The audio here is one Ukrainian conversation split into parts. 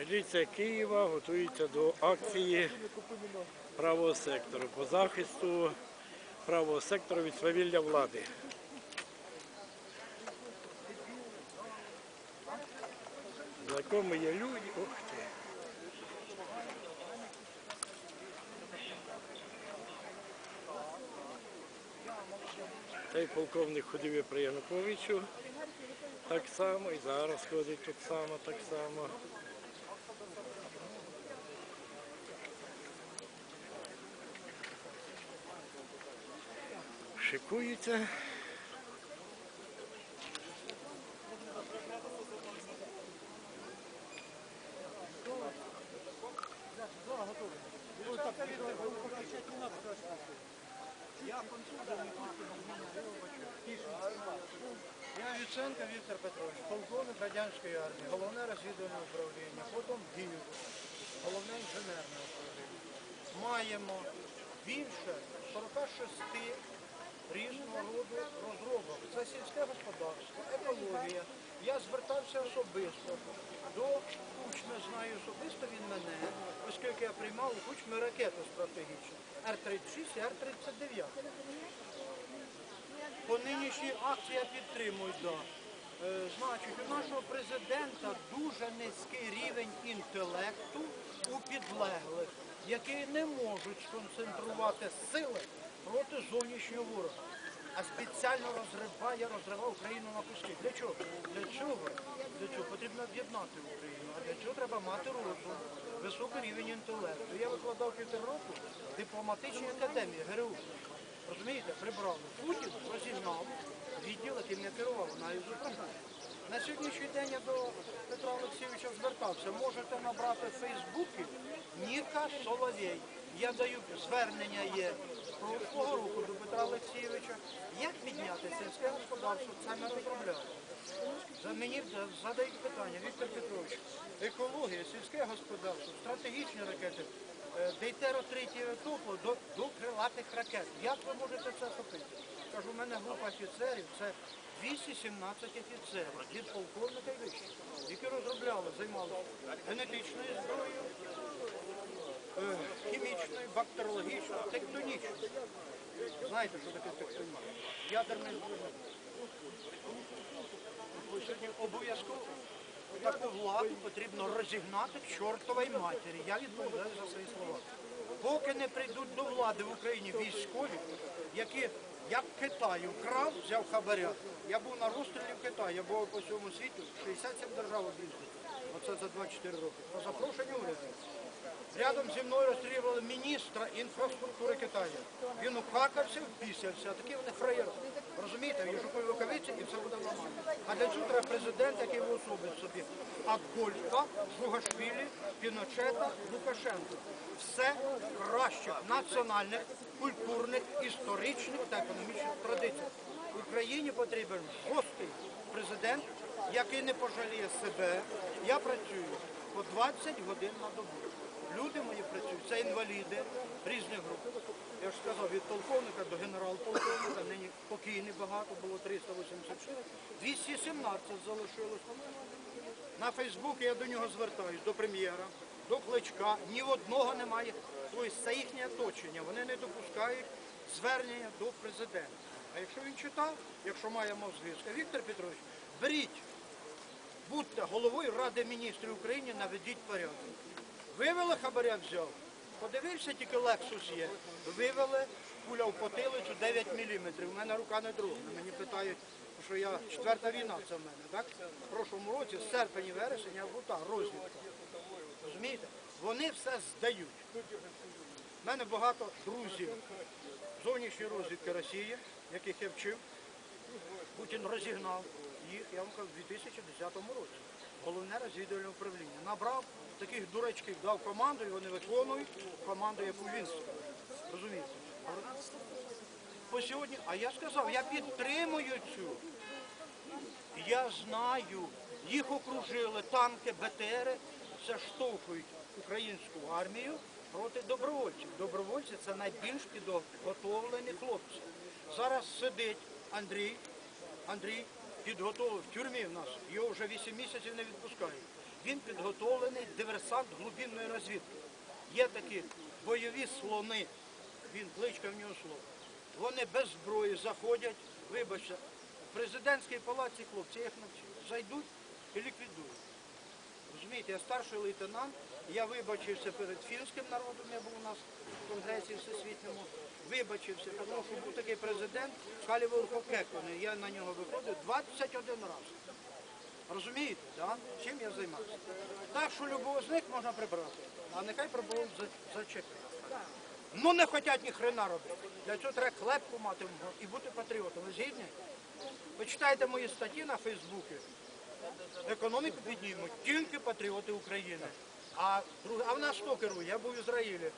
Міліція Києва готується до акції правого сектору по захисту правого сектору від свавілля влади. Знакомі є люди. Ух ти. Цей полковник ходив і при Януковичу так само, і зараз ходить тут само, так само. Шикуються. Я Віценко Віктор Петрович, полковник радянської армії, головне розвідувальне управління, потім ГІВ, головне інженерне управління. Маємо більше 46 різного роду розробок. Це сільське господарство, екологія. Я звертався особисто до Кучми, знаю особисто він мене, оскільки я приймав у Кучми ракету стратегічну Р-36 і Р-39. По нинішній акції я підтримую, да. Е, значить, у нашого президента дуже низький рівень інтелекту у підлеглих, які не можуть сконцентрувати сили проти зовнішнього ворога. А спеціально розриває, розриває Україну на куски. Для чого? Для чого? Для чого? Потрібно об'єднати Україну. А для цього треба мати розум, високий рівень інтелекту. Я викладав півтора року дипломатичній академії ГРУ. Розумієте, прибрали. Путін розігнав відділ, яким я керував на Ізукраїні. На сьогоднішній день я до Петра Олексійовича звертався. Можете набрати в Фейсбуці Ніка Соловей. Я даю звернення є з прошлого року до Петра Олексійовича. Як підняти сільське господарство? Це ми розробляли. За мені задають питання, Віктор Петрович, екологія, сільське господарство, стратегічні ракети, е, Дейтеро третього топу до, до крилатих ракет. Як ви можете це охопити? Кажу, у мене група офіцерів, це 217 офіцерів від полковника і вище, які розробляли, займалися генетичною зброєю, е, хімічною, бактеріологічною. Знаєте, що таке тектонічне? Ядерне зброєння. Сьогодні обов'язково таку владу потрібно розігнати к чортовій матері. Я відповідаю за свої слова. Поки не прийдуть до влади в Україні військові, які, як Китай вкрав, взяв хабаря. Я був на розстрілі в Китаї, я був по всьому світу, 67 держав об'їздив. Оце за 24 роки. По запрошенню уряду. Рядом зі мною розстрілювали міністра інфраструктури Китаю. Він укакався, впісявся, такі вони фраєри. Розумієте, Єжукові рукавиці і все буде нормально. А для цього треба президент, який уособить собі. А Гольфа, Жугашвілі, Піночета, Лукашенко. Все краще національних, культурних, історичних та економічних традицій. Україні потрібен жорсткий президент, який не пожаліє себе. Я працюю по 20 годин на добу. Люди мої працюють, це інваліди різних груп. Я ж сказав, від полковника до генерал-полковника, нині покійний багато, було 384, 217 залишилось. На Фейсбуці я до нього звертаюсь, до прем'єра, до кличка. Ні одного немає. Тобто це їхнє оточення. Вони не допускають звернення до президента. А якщо він читав, якщо має мозги, Віктор Петрович, беріть, будьте головою Ради міністрів України, наведіть порядок. Вивели хабаря взяв. Подивився, тільки Лексус є. Вивели, пуля в потилицю 9 мм. У мене рука не друга. Мені питають, що я четверта війна це в мене. Так? В прошлому році, з серпень вересень, я був так, розвідка. Розумієте? Вони все здають. У мене багато друзів зовнішньої розвідки Росії, яких я вчив. Путін розігнав їх, я вам кажу, в 2010 році. Головне розвідувальне управління. Набрав таких дурачків, дав команду, і вони виконують команду, яку він. Розумієте? По сьогодні, а я сказав, я підтримую цю. Я знаю, їх окружили танки, БТРи, це штовхують українську армію проти добровольців. Добровольці це найбільш підготовлені хлопці. Зараз сидить Андрій, Андрій підготовив в тюрмі в нас, його вже 8 місяців не відпускають. Він підготовлений диверсант глибинної розвідки. Є такі бойові слони, він кличка в нього слово. Вони без зброї заходять, вибачте, в президентській палаці хлопці, їх навчив, зайдуть і ліквідують. Розумієте, я старший лейтенант, я вибачився перед фінським народом, я був у нас в конгресі всесвітньому, вибачився, тому що був такий президент Халівор Хокекони, я на нього виходив 21 раз. Розумієте, да? чим я займався? Так що любого з них можна прибрати, а нехай пробують за- зачепити. Ну не хочуть ні хрена робити. Для цього треба клепку мати і бути патріотом. Ви згідні? Почитайте мої статті на Фейсбуці. Економіку піднімуть тільки патріоти України. А, а в нас хто керує? Я був в Ізраїлі.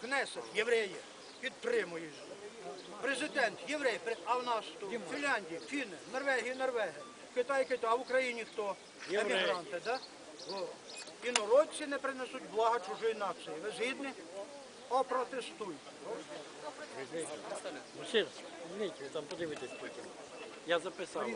Кнесет, євреї, підтримують. Президент, єврей, а в нас хто? Фінляндія, фіни, Норвегія, Норвегія. Китай, Китай, а в Україні хто? Емігранти, да? О. Інородці не принесуть блага чужої нації. Ви згідні? Опротестуйте. Там подивитесь потім. Я записав.